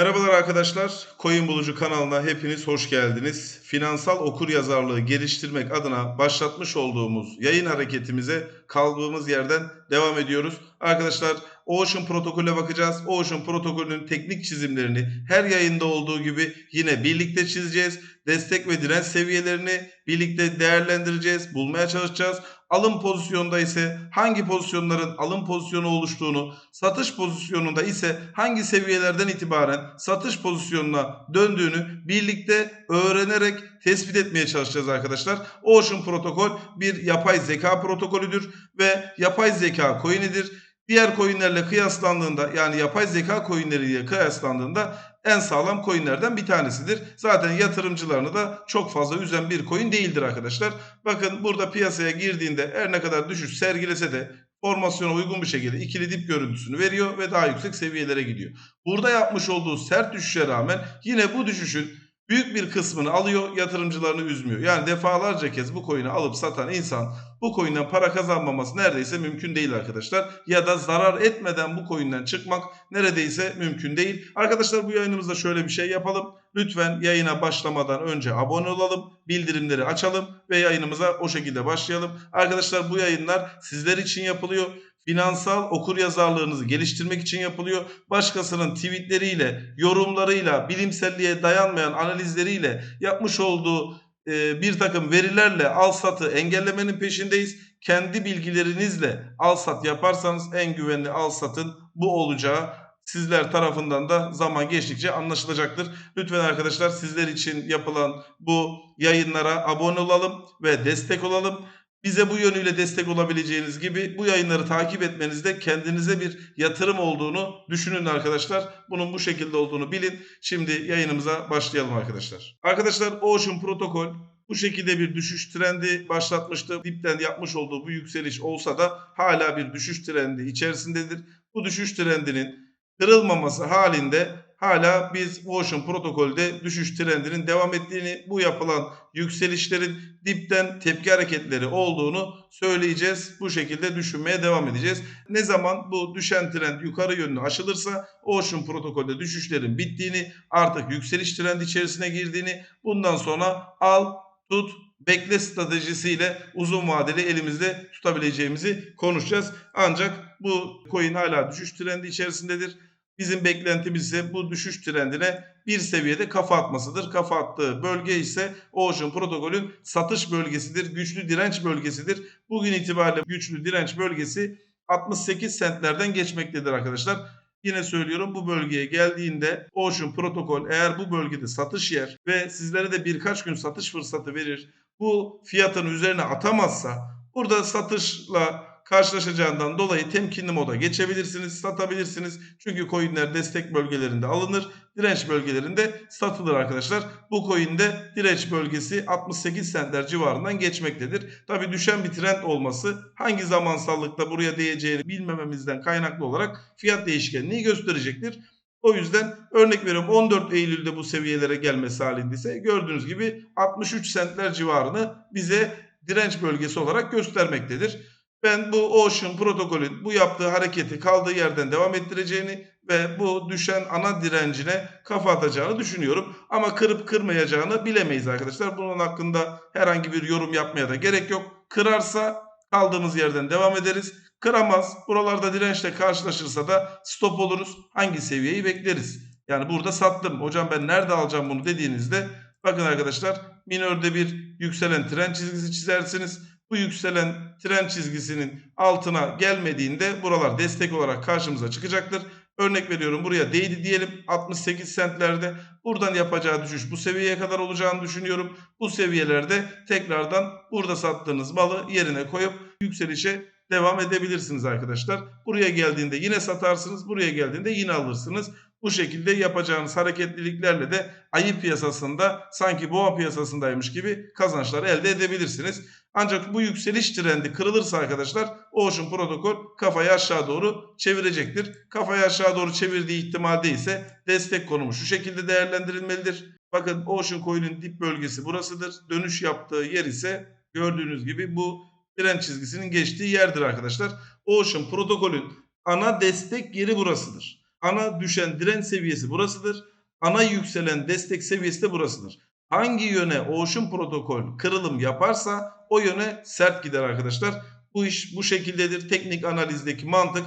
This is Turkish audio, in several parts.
Merhabalar arkadaşlar. Coin Bulucu kanalına hepiniz hoş geldiniz. Finansal okur yazarlığı geliştirmek adına başlatmış olduğumuz yayın hareketimize kaldığımız yerden devam ediyoruz. Arkadaşlar Ocean protokolüne bakacağız. Ocean protokolünün teknik çizimlerini her yayında olduğu gibi yine birlikte çizeceğiz. Destek ve direnç seviyelerini birlikte değerlendireceğiz, bulmaya çalışacağız. Alım pozisyonda ise hangi pozisyonların alım pozisyonu oluştuğunu, satış pozisyonunda ise hangi seviyelerden itibaren satış pozisyonuna döndüğünü birlikte öğrenerek tespit etmeye çalışacağız arkadaşlar. Ocean protokol bir yapay zeka protokolüdür ve yapay zeka coin'idir. Diğer coinlerle kıyaslandığında yani yapay zeka coinleriyle kıyaslandığında en sağlam coinlerden bir tanesidir. Zaten yatırımcılarını da çok fazla üzen bir coin değildir arkadaşlar. Bakın burada piyasaya girdiğinde her ne kadar düşüş sergilese de formasyona uygun bir şekilde ikili dip görüntüsünü veriyor ve daha yüksek seviyelere gidiyor. Burada yapmış olduğu sert düşüşe rağmen yine bu düşüşün büyük bir kısmını alıyor yatırımcılarını üzmüyor. Yani defalarca kez bu coin'i alıp satan insan bu coin'den para kazanmaması neredeyse mümkün değil arkadaşlar. Ya da zarar etmeden bu coin'den çıkmak neredeyse mümkün değil. Arkadaşlar bu yayınımızda şöyle bir şey yapalım. Lütfen yayına başlamadan önce abone olalım, bildirimleri açalım ve yayınımıza o şekilde başlayalım. Arkadaşlar bu yayınlar sizler için yapılıyor finansal okur yazarlığınızı geliştirmek için yapılıyor. Başkasının tweetleriyle, yorumlarıyla, bilimselliğe dayanmayan analizleriyle yapmış olduğu e, bir takım verilerle al satı engellemenin peşindeyiz. Kendi bilgilerinizle al sat yaparsanız en güvenli al satın bu olacağı sizler tarafından da zaman geçtikçe anlaşılacaktır. Lütfen arkadaşlar sizler için yapılan bu yayınlara abone olalım ve destek olalım. Bize bu yönüyle destek olabileceğiniz gibi bu yayınları takip etmenizde kendinize bir yatırım olduğunu düşünün arkadaşlar. Bunun bu şekilde olduğunu bilin. Şimdi yayınımıza başlayalım arkadaşlar. Arkadaşlar Ocean Protokol bu şekilde bir düşüş trendi başlatmıştı. Dipten yapmış olduğu bu yükseliş olsa da hala bir düşüş trendi içerisindedir. Bu düşüş trendinin kırılmaması halinde hala biz Ocean protokolde düşüş trendinin devam ettiğini, bu yapılan yükselişlerin dipten tepki hareketleri olduğunu söyleyeceğiz. Bu şekilde düşünmeye devam edeceğiz. Ne zaman bu düşen trend yukarı yönlü aşılırsa Ocean protokolde düşüşlerin bittiğini, artık yükseliş trendi içerisine girdiğini, bundan sonra al, tut, bekle stratejisiyle uzun vadeli elimizde tutabileceğimizi konuşacağız. Ancak bu coin hala düşüş trendi içerisindedir. Bizim beklentimiz ise bu düşüş trendine bir seviyede kafa atmasıdır. Kafa attığı bölge ise Ocean protokolün satış bölgesidir. Güçlü direnç bölgesidir. Bugün itibariyle güçlü direnç bölgesi 68 centlerden geçmektedir arkadaşlar. Yine söylüyorum bu bölgeye geldiğinde Ocean protokol eğer bu bölgede satış yer ve sizlere de birkaç gün satış fırsatı verir. Bu fiyatın üzerine atamazsa burada satışla karşılaşacağından dolayı temkinli moda geçebilirsiniz, satabilirsiniz. Çünkü coinler destek bölgelerinde alınır, direnç bölgelerinde satılır arkadaşlar. Bu coinde direnç bölgesi 68 centler civarından geçmektedir. Tabi düşen bir trend olması hangi zamansallıkta buraya değeceğini bilmememizden kaynaklı olarak fiyat değişkenliği gösterecektir. O yüzden örnek veriyorum 14 Eylül'de bu seviyelere gelmesi halinde ise gördüğünüz gibi 63 centler civarını bize direnç bölgesi olarak göstermektedir. Ben bu Ocean protokolün bu yaptığı hareketi kaldığı yerden devam ettireceğini ve bu düşen ana direncine kafa atacağını düşünüyorum. Ama kırıp kırmayacağını bilemeyiz arkadaşlar. Bunun hakkında herhangi bir yorum yapmaya da gerek yok. Kırarsa kaldığımız yerden devam ederiz. Kıramaz. Buralarda dirençle karşılaşırsa da stop oluruz. Hangi seviyeyi bekleriz? Yani burada sattım. Hocam ben nerede alacağım bunu dediğinizde bakın arkadaşlar minörde bir yükselen trend çizgisi çizersiniz bu yükselen trend çizgisinin altına gelmediğinde buralar destek olarak karşımıza çıkacaktır. Örnek veriyorum buraya değdi diyelim 68 centlerde. Buradan yapacağı düşüş bu seviyeye kadar olacağını düşünüyorum. Bu seviyelerde tekrardan burada sattığınız malı yerine koyup yükselişe devam edebilirsiniz arkadaşlar. Buraya geldiğinde yine satarsınız. Buraya geldiğinde yine alırsınız. Bu şekilde yapacağınız hareketliliklerle de ayı piyasasında sanki boğa piyasasındaymış gibi kazançlar elde edebilirsiniz. Ancak bu yükseliş trendi kırılırsa arkadaşlar Ocean protokol kafayı aşağı doğru çevirecektir. Kafayı aşağı doğru çevirdiği ihtimalde ise destek konumu şu şekilde değerlendirilmelidir. Bakın Ocean Coin'in dip bölgesi burasıdır. Dönüş yaptığı yer ise gördüğünüz gibi bu tren çizgisinin geçtiği yerdir arkadaşlar. Ocean protokolün ana destek yeri burasıdır. Ana düşen direnç seviyesi burasıdır. ana yükselen destek seviyesi de burasıdır. Hangi yöne Ocean protokol kırılım yaparsa o yöne sert gider arkadaşlar. Bu iş bu şekildedir. Teknik analizdeki mantık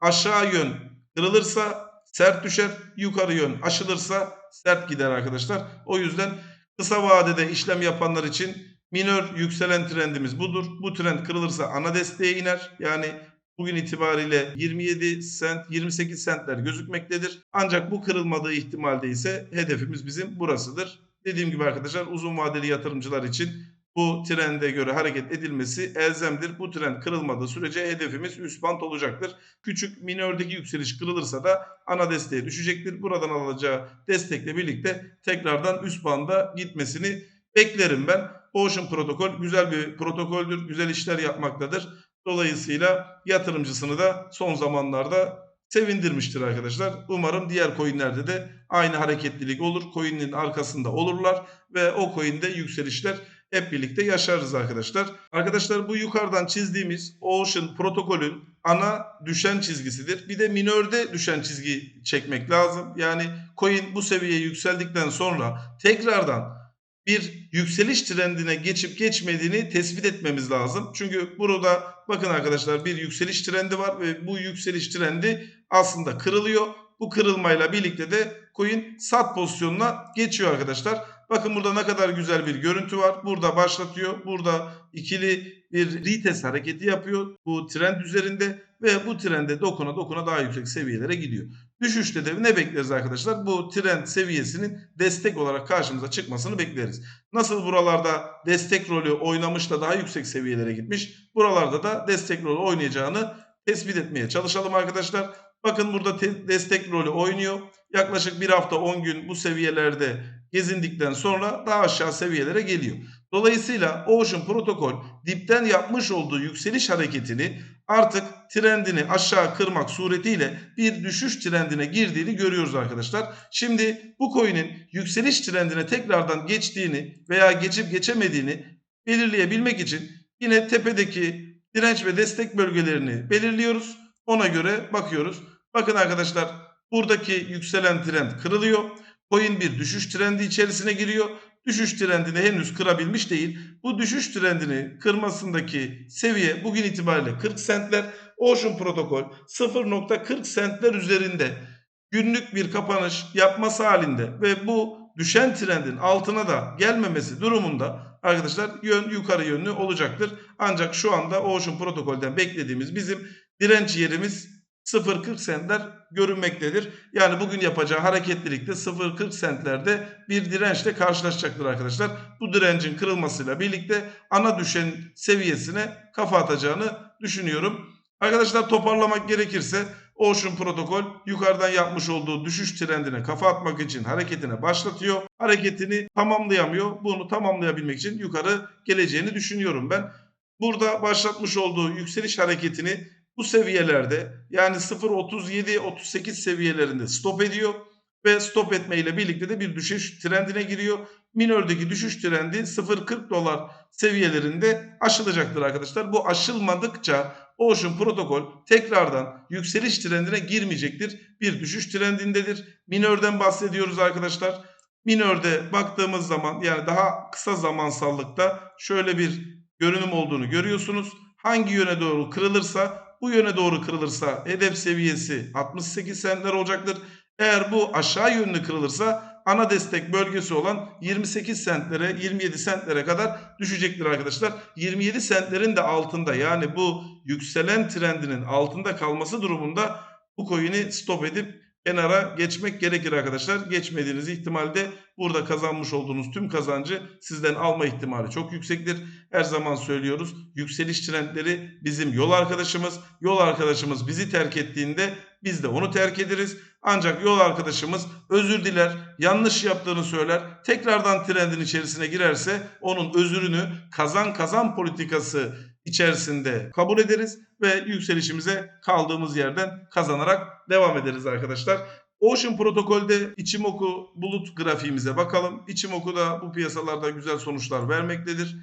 aşağı yön kırılırsa sert düşer, yukarı yön aşılırsa sert gider arkadaşlar. O yüzden kısa vadede işlem yapanlar için minör yükselen trendimiz budur. Bu trend kırılırsa ana desteğe iner. Yani bugün itibariyle 27 sent, 28 sentler gözükmektedir. Ancak bu kırılmadığı ihtimalde ise hedefimiz bizim burasıdır. Dediğim gibi arkadaşlar uzun vadeli yatırımcılar için bu trende göre hareket edilmesi elzemdir. Bu trend kırılmadığı sürece hedefimiz üst bant olacaktır. Küçük minördeki yükseliş kırılırsa da ana desteğe düşecektir. Buradan alacağı destekle birlikte tekrardan üst banda gitmesini beklerim ben. Ocean protokol güzel bir protokoldür. Güzel işler yapmaktadır. Dolayısıyla yatırımcısını da son zamanlarda sevindirmiştir arkadaşlar. Umarım diğer coinlerde de aynı hareketlilik olur. Coin'in arkasında olurlar ve o coin'de yükselişler hep birlikte yaşarız arkadaşlar. Arkadaşlar bu yukarıdan çizdiğimiz Ocean protokolün ana düşen çizgisidir. Bir de minörde düşen çizgi çekmek lazım. Yani coin bu seviyeye yükseldikten sonra tekrardan bir yükseliş trendine geçip geçmediğini tespit etmemiz lazım. Çünkü burada bakın arkadaşlar bir yükseliş trendi var ve bu yükseliş trendi aslında kırılıyor. Bu kırılmayla birlikte de coin sat pozisyonuna geçiyor arkadaşlar. Bakın burada ne kadar güzel bir görüntü var. Burada başlatıyor. Burada ikili bir retest hareketi yapıyor. Bu trend üzerinde ve bu trende dokuna dokuna daha yüksek seviyelere gidiyor. Düşüşte de ne bekleriz arkadaşlar? Bu trend seviyesinin destek olarak karşımıza çıkmasını bekleriz. Nasıl buralarda destek rolü oynamış da daha yüksek seviyelere gitmiş. Buralarda da destek rolü oynayacağını tespit etmeye çalışalım arkadaşlar. Bakın burada destek rolü oynuyor. Yaklaşık bir hafta 10 gün bu seviyelerde gezindikten sonra daha aşağı seviyelere geliyor. Dolayısıyla Ocean protokol dipten yapmış olduğu yükseliş hareketini artık trendini aşağı kırmak suretiyle bir düşüş trendine girdiğini görüyoruz arkadaşlar. Şimdi bu coin'in yükseliş trendine tekrardan geçtiğini veya geçip geçemediğini belirleyebilmek için yine tepedeki direnç ve destek bölgelerini belirliyoruz. Ona göre bakıyoruz. Bakın arkadaşlar buradaki yükselen trend kırılıyor. Coin bir düşüş trendi içerisine giriyor. Düşüş trendini henüz kırabilmiş değil. Bu düşüş trendini kırmasındaki seviye bugün itibariyle 40 centler. Ocean protokol 0.40 centler üzerinde günlük bir kapanış yapması halinde ve bu düşen trendin altına da gelmemesi durumunda arkadaşlar yön yukarı yönlü olacaktır. Ancak şu anda Ocean protokolden beklediğimiz bizim direnç yerimiz 0.40 sentler görünmektedir. Yani bugün yapacağı hareketlilikte 0.40 sentlerde bir dirençle karşılaşacaktır arkadaşlar. Bu direncin kırılmasıyla birlikte ana düşen seviyesine kafa atacağını düşünüyorum. Arkadaşlar toparlamak gerekirse Ocean protokol yukarıdan yapmış olduğu düşüş trendine kafa atmak için hareketine başlatıyor. Hareketini tamamlayamıyor. Bunu tamamlayabilmek için yukarı geleceğini düşünüyorum ben. Burada başlatmış olduğu yükseliş hareketini bu seviyelerde yani 0.37-38 seviyelerinde stop ediyor ve stop etmeyle birlikte de bir düşüş trendine giriyor. Minördeki düşüş trendi 0.40 dolar seviyelerinde aşılacaktır arkadaşlar. Bu aşılmadıkça Ocean protokol tekrardan yükseliş trendine girmeyecektir. Bir düşüş trendindedir. Minörden bahsediyoruz arkadaşlar. Minörde baktığımız zaman yani daha kısa zamansallıkta şöyle bir görünüm olduğunu görüyorsunuz. Hangi yöne doğru kırılırsa bu yöne doğru kırılırsa hedef seviyesi 68 sentler olacaktır. Eğer bu aşağı yönlü kırılırsa ana destek bölgesi olan 28 sentlere 27 sentlere kadar düşecektir arkadaşlar. 27 sentlerin de altında yani bu yükselen trendinin altında kalması durumunda bu coin'i stop edip kenara geçmek gerekir arkadaşlar. Geçmediğiniz ihtimalde burada kazanmış olduğunuz tüm kazancı sizden alma ihtimali çok yüksektir. Her zaman söylüyoruz. Yükseliş trendleri bizim yol arkadaşımız. Yol arkadaşımız bizi terk ettiğinde biz de onu terk ederiz. Ancak yol arkadaşımız özür diler, yanlış yaptığını söyler, tekrardan trendin içerisine girerse onun özürünü kazan kazan politikası içerisinde kabul ederiz ve yükselişimize kaldığımız yerden kazanarak devam ederiz arkadaşlar. Ocean protokolde Ichimoku bulut grafiğimize bakalım. Ichimoku da bu piyasalarda güzel sonuçlar vermektedir.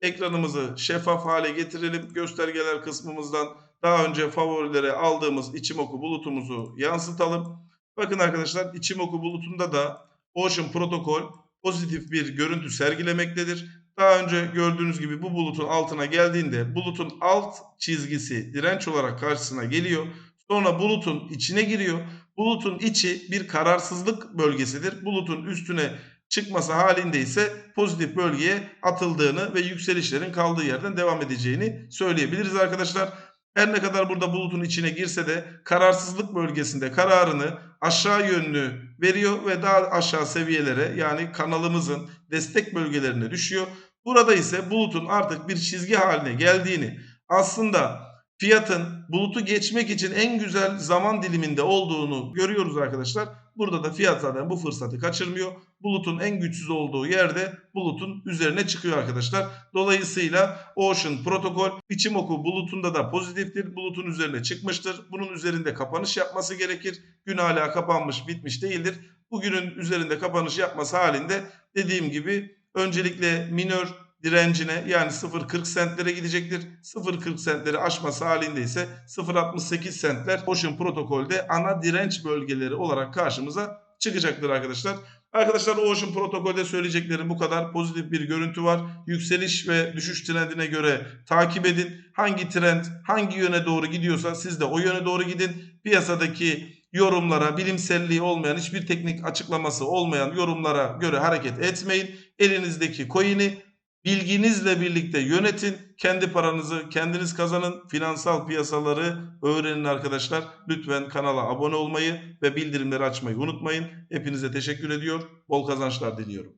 Ekranımızı şeffaf hale getirelim. Göstergeler kısmımızdan daha önce favorilere aldığımız Ichimoku bulutumuzu yansıtalım. Bakın arkadaşlar Ichimoku bulutunda da Ocean Protocol pozitif bir görüntü sergilemektedir. Daha önce gördüğünüz gibi bu bulutun altına geldiğinde bulutun alt çizgisi direnç olarak karşısına geliyor. Sonra bulutun içine giriyor. Bulutun içi bir kararsızlık bölgesidir. Bulutun üstüne çıkması halinde ise pozitif bölgeye atıldığını ve yükselişlerin kaldığı yerden devam edeceğini söyleyebiliriz arkadaşlar. Her ne kadar burada bulutun içine girse de kararsızlık bölgesinde kararını aşağı yönlü veriyor ve daha aşağı seviyelere yani kanalımızın destek bölgelerine düşüyor. Burada ise bulutun artık bir çizgi haline geldiğini aslında fiyatın bulutu geçmek için en güzel zaman diliminde olduğunu görüyoruz arkadaşlar. Burada da fiyat zaten bu fırsatı kaçırmıyor. Bulutun en güçsüz olduğu yerde bulutun üzerine çıkıyor arkadaşlar. Dolayısıyla Ocean protokol Ichimoku bulutunda da pozitiftir. Bulutun üzerine çıkmıştır. Bunun üzerinde kapanış yapması gerekir. Gün hala kapanmış bitmiş değildir. Bugünün üzerinde kapanış yapması halinde dediğim gibi öncelikle minör direncine yani 0.40 sentlere gidecektir. 0.40 sentleri aşması halinde ise 0.68 sentler Ocean protokolde ana direnç bölgeleri olarak karşımıza çıkacaktır arkadaşlar. Arkadaşlar Ocean protokolde söyleyeceklerim bu kadar. Pozitif bir görüntü var. Yükseliş ve düşüş trendine göre takip edin. Hangi trend hangi yöne doğru gidiyorsa siz de o yöne doğru gidin. Piyasadaki yorumlara, bilimselliği olmayan, hiçbir teknik açıklaması olmayan yorumlara göre hareket etmeyin. Elinizdeki coin'i bilginizle birlikte yönetin. Kendi paranızı kendiniz kazanın. Finansal piyasaları öğrenin arkadaşlar. Lütfen kanala abone olmayı ve bildirimleri açmayı unutmayın. Hepinize teşekkür ediyor. Bol kazançlar diliyorum.